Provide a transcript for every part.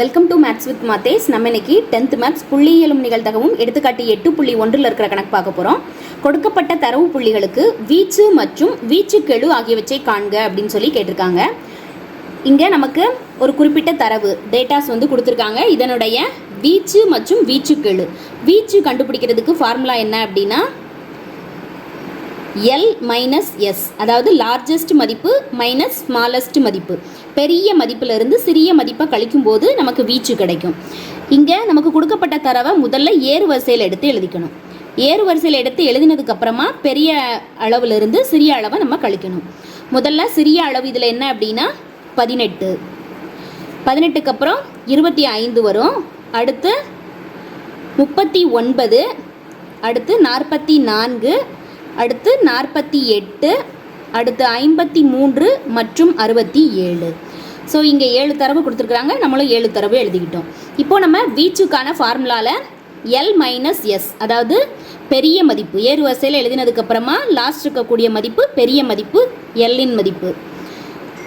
Welcome to maths with Mathes நம்ம இன்னைக்கு tenth maths புள்ளியியலும் நிகழ்தகவும் எடுத்துக்காட்டு எட்டு புள்ளி ஒன்றில் இருக்கிற கணக்கு பார்க்க போகிறோம் கொடுக்கப்பட்ட தரவு புள்ளிகளுக்கு வீச்சு மற்றும் வீச்சு கெழு ஆகியவற்றை காண்க அப்படின்னு சொல்லி கேட்டிருக்காங்க. இங்கே நமக்கு ஒரு குறிப்பிட்ட தரவு டேட்டாஸ் வந்து கொடுத்துருக்காங்க. இதனுடைய வீச்சு மற்றும் வீச்சு கெழு வீச்சு கண்டுபிடிக்கிறதுக்கு ஃபார்முலா என்ன அப்படின்னா எல் மைனஸ் எஸ் அதாவது லார்ஜஸ்ட் மதிப்பு மைனஸ் ஸ்மாலஸ்ட் மதிப்பு. பெரிய மதிப்பிலிருந்து சிறிய மதிப்பை கழிக்கும்போது நமக்கு வீச்சு கிடைக்கும். இங்கே நமக்கு கொடுக்கப்பட்ட தரவை முதல்ல ஏறு வரிசையில் எடுத்து எழுதிக்கணும். ஏறு வரிசையில் எடுத்து எழுதினதுக்கப்புறமா பெரிய அளவிலிருந்து சிறிய அளவை நம்ம கழிக்கணும். முதல்ல சிறிய அளவு இதில் என்ன அப்படின்னா பதினெட்டு. பதினெட்டுக்கு அப்புறம் இருபத்தி ஐந்து வரும். அடுத்து முப்பத்தி ஒன்பது. அடுத்து நாற்பத்தி நான்கு. அடுத்து நாற்பத்தி எட்டு அடுத்து ஐம்பத்தி மூன்று மற்றும் அறுபத்தி ஏழு. ஸோ இங்கே ஏழு தரவு கொடுத்துருக்குறாங்க. நம்மளும் ஏழு தரவு எழுதிக்கிட்டோம். இப்போது நம்ம வீச்சுக்கான ஃபார்முலாவில் எல் மைனஸ் எஸ் அதாவது பெரிய மதிப்பு. ஏறு வரிசையில் எழுதினதுக்கப்புறமா லாஸ்ட் இருக்கக்கூடிய மதிப்பு பெரிய மதிப்பு எல்லின் மதிப்பு.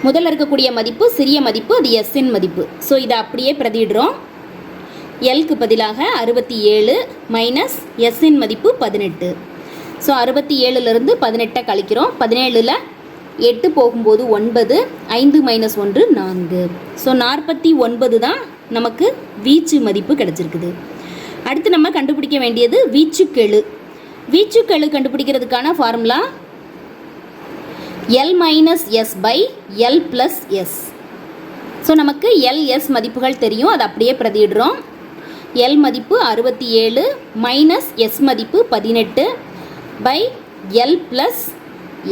முதல்ல இருக்கக்கூடிய மதிப்பு சிறிய மதிப்பு அது எஸ்ஸின் மதிப்பு. ஸோ இதை அப்படியே பிரதிடுறோம் எல்க்கு பதிலாக அறுபத்தி ஏழு மைனஸ் எஸ்ஸின் மதிப்பு பதினெட்டு. ஸோ அறுபத்தி ஏழுலேருந்து பதினெட்டை கழிக்கிறோம். பதினேழில் எட்டு போகும்போது ஒன்பது ஐந்து மைனஸ் ஒன்று நான்கு. ஸோ நாற்பத்தி ஒன்பது தான் நமக்கு வீச்சு மதிப்பு கிடச்சிருக்குது. அடுத்து நம்ம கண்டுபிடிக்க வேண்டியது வீச்சுக்கெழு. வீச்சுக்கெழு கண்டுபிடிக்கிறதுக்கான formula L minus S by L plus S so நமக்கு எல் எஸ் மதிப்புகள் தெரியும். அதை அப்படியே பிரதிடுறோம் எல் மதிப்பு அறுபத்தி ஏழு மைனஸ் எஸ் மதிப்பு பதினெட்டு பை எல் ப்ளஸ்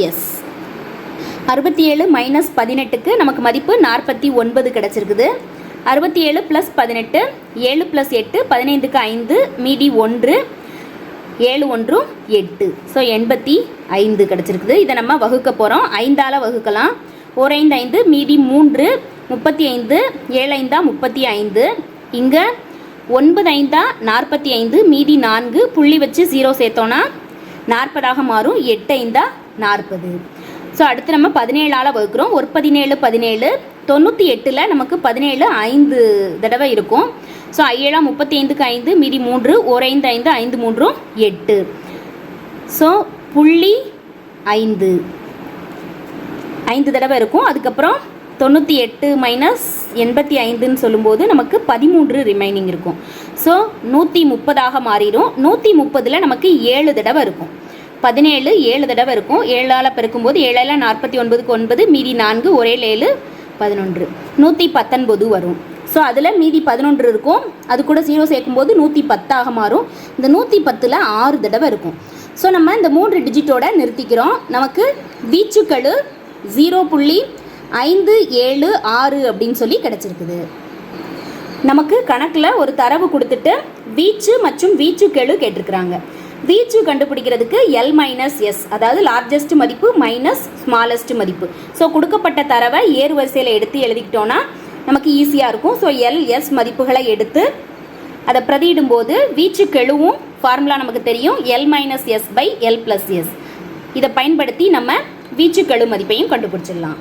எஸ் அறுபத்தி ஏழு மைனஸ் பதினெட்டுக்கு நமக்கு மதிப்பு நாற்பத்தி ஒன்பது கிடச்சிருக்குது. அறுபத்தி ஏழு ப்ளஸ் பதினெட்டு ஏழு ப்ளஸ் எட்டு பதினைந்துக்கு ஐந்து மீதி ஒன்று ஏழு ஒன்றும் எட்டு. ஸோ எண்பத்தி ஐந்து கிடச்சிருக்குது. இதை நம்ம வகுக்க போகிறோம் ஐந்தால் வகுக்கலாம். ஒரு ஐந்து ஐந்து மீதி மூன்று முப்பத்தி ஐந்து ஏழு ஐந்தா முப்பத்தி ஐந்து. இங்கே ஒன்பது ஐந்தா நாற்பத்தி ஐந்து மீதி நான்கு புள்ளி வச்சு ஜீரோ சேர்த்தோன்னா நாற்பதாக மாறும் எட்டு ஐந்தா நாற்பது. ஸோ அடுத்து நம்ம பதினேழால் வகுக்கிறோம். ஒரு பதினேழு பதினேழு தொண்ணூற்றி எட்டில் நமக்கு பதினேழு ஐந்து தடவை இருக்கும். ஸோ ஐஏழா முப்பத்தி ஐந்துக்கு ஐந்து மீதி மூன்று ஒரு ஐந்து ஐந்து ஐந்து மூன்றும் எட்டு. ஸோ புள்ளி ஐந்து. ஐந்து தடவை இருக்கும். அதுக்கப்புறம் தொண்ணூற்றி எட்டு மைனஸ் எண்பத்தி ஐந்துன்னு சொல்லும்போது நமக்கு பதிமூன்று ரிமைனிங் இருக்கும். ஸோ நூற்றி முப்பதாக மாறிடும். நூற்றி முப்பதில் நமக்கு ஏழு தடவை இருக்கும். பதினேழு ஏழு தடவை இருக்கும். ஏழால் பெருக்கும்போது ஏழால நாற்பத்தி ஒன்பதுக்கு ஒன்பது மீதி நான்கு ஒரே ஏழு பதினொன்று. நூற்றி பத்தொன்பது வரும். ஸோ அதில் மீதி பதினொன்று இருக்கும். அது கூட ஜீரோ சேர்க்கும்போது நூற்றி பத்தாக மாறும். இந்த நூற்றி பத்தில் ஆறு தடவை இருக்கும். ஸோ நம்ம இந்த மூன்று டிஜிட்டோட நிறுத்திக்கிறோம். நமக்கு வீச்சுக்கள் ஜீரோ புள்ளி ஐந்து ஏழு ஆறு அப்படின்னு சொல்லி கிடச்சிருக்குது. நமக்கு கணக்கில் ஒரு தரவு கொடுத்துட்டு வீச்சு மற்றும் வீச்சுக்கெழு கேட்டிருக்கிறாங்க. வீச்சு கண்டுபிடிக்கிறதுக்கு எல் மைனஸ் எஸ் அதாவது லார்ஜஸ்ட் மதிப்பு மைனஸ் ஸ்மாலஸ்ட் மதிப்பு. ஸோ கொடுக்கப்பட்ட தரவை ஏறு வரிசையில் எடுத்து எழுதிக்கிட்டோன்னா நமக்கு ஈஸியாக இருக்கும். ஸோ எல் எஸ் மதிப்புகளை எடுத்து அதை பிரதியிடும்போது வீச்சு கெழுவும் ஃபார்முலா நமக்கு தெரியும். L minus S by L plus S இதை பயன்படுத்தி நம்ம வீச்சு கெழு மதிப்பையும் கண்டுபிடிச்சிடலாம்.